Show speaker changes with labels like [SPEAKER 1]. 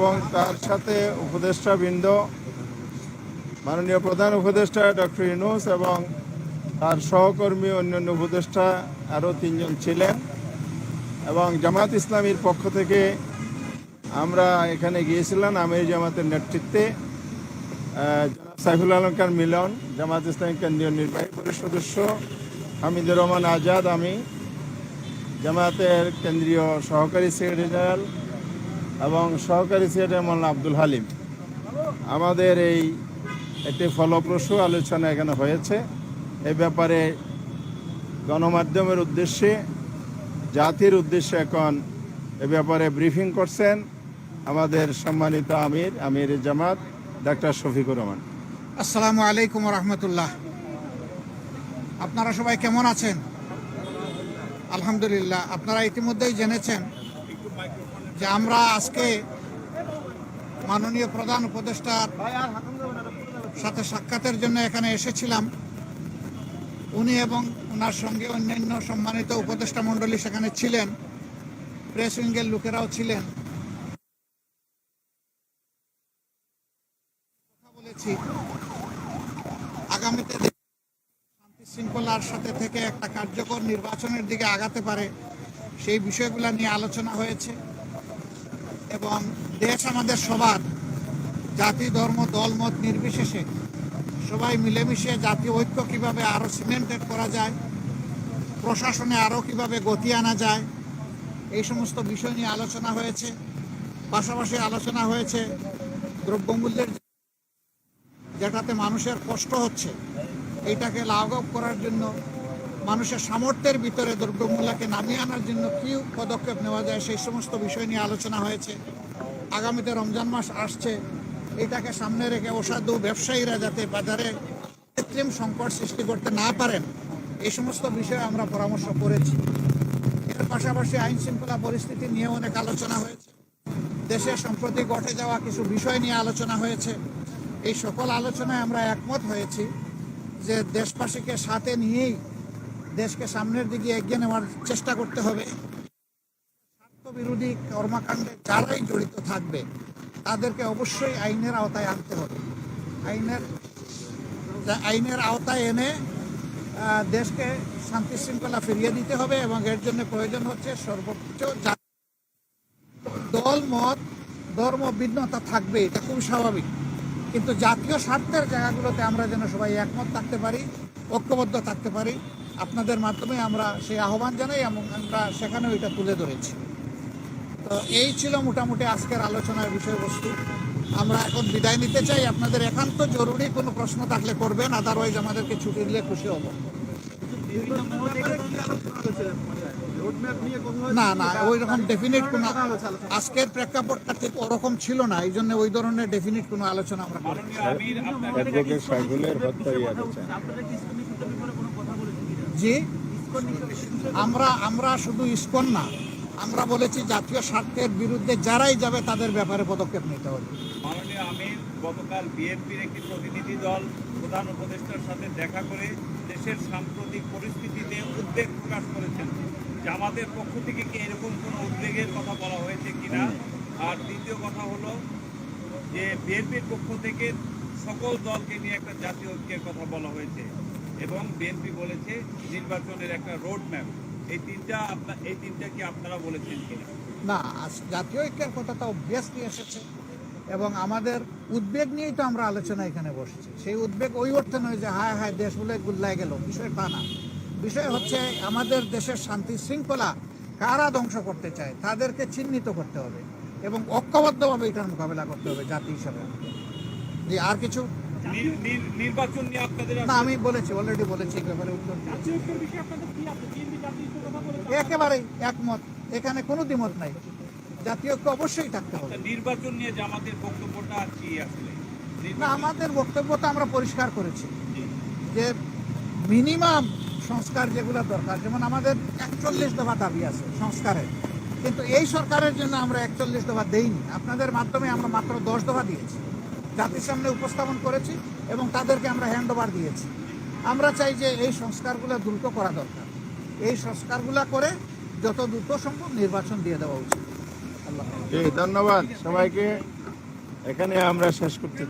[SPEAKER 1] এবং তার সাথে উপদেষ্টা বৃন্দ মাননীয় প্রধান উপদেষ্টা ডক্টর ইউনুস এবং তার সহকর্মী অন্যান্য উপদেষ্টা, আরও তিনজন ছিলেন এবং জামাত ইসলামীর পক্ষ থেকে আমরা এখানে গিয়েছিলাম আমির জামাতের নেতৃত্বে সাইফুল আলমকার মিলন জামাত ইসলামী কেন্দ্রীয় নির্বাহী পরিষদ সদস্য, হামিদুর রহমান আজাদ আমি জামাতের কেন্দ্রীয় সহকারী সেক্রেটারি জেনারেল এবং সহকারী সেক্রেটারি আব্দুল হালিম। আমাদের এই একটি ফলপ্রসূ আলোচনা এখানে হয়েছে। এ ব্যাপারে গণমাধ্যমের উদ্দেশ্যে, জাতির উদ্দেশ্যে এখন এ ব্যাপারে ব্রিফিং করছেন আমাদের সম্মানিত আমির আমির জামাত, ডাক্তার শফিকুর রহমান।
[SPEAKER 2] আসসালামু আলাইকুম রহমতুল্লাহ আপনারা সবাই কেমন আছেন? আলহামদুলিল্লাহ, আপনারা ইতিমধ্যেই জেনেছেন যে আমরা আজকে মাননীয় প্রধান উপদেষ্টার সাথে সাক্ষাতের জন্য এখানে এসেছিলাম। উনি এবং ওনার সঙ্গে অন্যান্য সম্মানিত উপদেষ্টা মণ্ডলী সেখানে ছিলেন। প্রেস উইঙ্গের লোকেরাও ছিলেন। বলেছি। আগামীতে শান্তি শৃঙ্খলার সাথে থেকে একটা কার্যকর নির্বাচনের দিকে আগাতে পারে সেই বিষয়গুলো নিয়ে আলোচনা হয়েছে। এবং দেশ, আমাদের সবার, জাতি, ধর্ম দলমত নির্বিশেষে সবাই মিলেমিশে জাতীয় ঐক্য কীভাবে আরও সিমেন্টেড করা যায়, প্রশাসনে আরও কীভাবে গতি আনা যায়, এই সমস্ত বিষয় নিয়ে আলোচনা হয়েছে, পাশাপাশি আলোচনা হয়েছে দ্রব্যমূল্যের যেটাতে মানুষের কষ্ট হচ্ছে, এইটাকে লাঘব করার জন্য মানুষের সামর্থ্যের ভিতরে দ্রব্যমূল্যকে নামিয়ে আনার জন্য কী পদক্ষেপ নেওয়া যায় সেই সমস্ত বিষয় নিয়ে আলোচনা হয়েছে। আগামীতে রমজান মাস আসছে। এটাকে সামনে রেখে অসাধু ব্যবসায়ীরা যাতে বাজারে কৃত্রিম সংকট সৃষ্টি করতে না পারেন, এই সমস্ত বিষয়ে আমরা পরামর্শ করেছি। এর পাশাপাশি আইন শৃঙ্খলা পরিস্থিতি নিয়ে অনেক আলোচনা হয়েছে। দেশে সম্প্রতি ঘটে যাওয়া কিছু বিষয় নিয়ে আলোচনা হয়েছে। এই সকল আলোচনায় আমরা একমত হয়েছি যে দেশবাসীকে সাথে নিয়েই দেশকে সামনের দিকে এগিয়ে নেওয়ার চেষ্টা করতে হবে। স্বার্থবিরোধী কর্মকাণ্ডে যারাই জড়িত থাকবে, তাদেরকে অবশ্যই আইনের আওতায় আনতে হবে। আইনের আইনের আওতায় এনে দেশকে শান্তি শৃঙ্খলা ফিরিয়ে দিতে হবে এবং এর জন্য প্রয়োজন হচ্ছে সর্বোচ্চ দল, মত, ধর্ম, ভিন্নতা থাকবে, এটা খুব স্বাভাবিক। কিন্তু জাতীয় স্বার্থের জায়গাগুলোতে আমরা যেন সবাই একমত থাকতে পারি, ঐক্যবদ্ধ থাকতে পারি আপনাদের মাধ্যমে আমরা সেই আহ্বান জানাই এবং আমরা সেখানেও এটা তুলে ধরেছি। তো এই ছিল মোটামুটি আজকের আলোচনার বিষয়বস্তু। আমরা এখন বিদায় নিতে চাই। আপনাদের একান্ত জরুরি কোনো প্রশ্ন থাকলে করবেন আদারওয়াইজ আমাদেরকে ছুটি দিলে খুশি হব। না না ওই রকম ডেফিনিট কোনো আজকের প্রেক্ষাপটটা ঠিক ওরকম ছিল না এই জন্য ওই ধরনের ডেফিনিট কোনো আলোচনা আমরা করি জি। আমরা আমরা শুধু ইস্কন না, আমরা বলেছি জাতীয় স্বার্থের বিরুদ্ধে যারাই যাবে তাদের ব্যাপারে পদক্ষেপ নিতে হবে।
[SPEAKER 3] গতকাল বিএনপির একটি প্রতিনিধি দল প্রধান উপদেষ্টার সাথে দেখা করে দেশের সাম্প্রতিক পরিস্থিতিতে উদ্বেগ প্রকাশ করেছেন। জামাতের পক্ষ থেকে কি এরকম কোনো উদ্বেগের কথা বলা হয়েছে কিনা? আর দ্বিতীয় কথা হলো যে বিএনপির পক্ষ থেকে সকল দলকে নিয়ে একটা জাতীয় ঐক্যের কথা বলা হয়েছে। এবং বিএনপি বলেছে নির্বাচনের একটা রোড ম্যাপ এই তিনটা আপনার এই তিনটা কি আপনারা বলেছেন কিনা?
[SPEAKER 2] না জাতীয় ঐক্যের কথা তো অবভিয়াসলি এসেছে এবং আমাদের উদ্বেগ নিয়েই তো আমরা আলোচনা এখানে বসছি। সেই উদ্বেগ ওই অর্থে নয় যে, হায় হায় দেশ বলে গুল্লায় গেল। বিষয় তা না। বিষয় হচ্ছে আমাদের দেশের শান্তি শৃঙ্খলা কারা ধ্বংস করতে চায় তাদেরকে চিহ্নিত করতে হবে এবং ঐক্যবদ্ধভাবে এটার মোকাবেলা করতে হবে জাতি হিসাবে। আর কিছু?
[SPEAKER 3] নির্বাচন নিয়ে আপনাদের
[SPEAKER 2] আমি বলেছি অলরেডি বলেছি ব্যাপারে উত্তর একেবারেই একমত। এখানে কোনো দ্বিমত নাই। জাতীয় ঐক্য অবশ্যই থাকতে হবে।
[SPEAKER 3] নির্বাচন নিয়ে জামাতের বক্তব্যটা কি আসলে?
[SPEAKER 2] না আমাদের বক্তব্য তো আমরা পরিষ্কার করেছি। যে মিনিমাম সংস্কার যেগুলো দরকার যেমন আমাদের একচল্লিশ দফা দাবি আছে সংস্কারের। কিন্তু এই সরকারের জন্য আমরা একচল্লিশ দফা দেইনি। আপনাদের মাধ্যমে আমরা মাত্র দশ দফা দিয়েছি। জাতির সামনে উপস্থাপন করেছি এবং তাদেরকে আমরা হ্যান্ড ওভার দিয়েছি। আমরা চাই যে এই সংস্কারগুলো দ্রুত করা দরকার। এই সংস্কারগুলো করে যত দ্রুত সম্ভব নির্বাচন দিয়ে দেওয়া উচিত।
[SPEAKER 1] জি ধন্যবাদ সবাইকে। এখানে আমরা শেষ করতে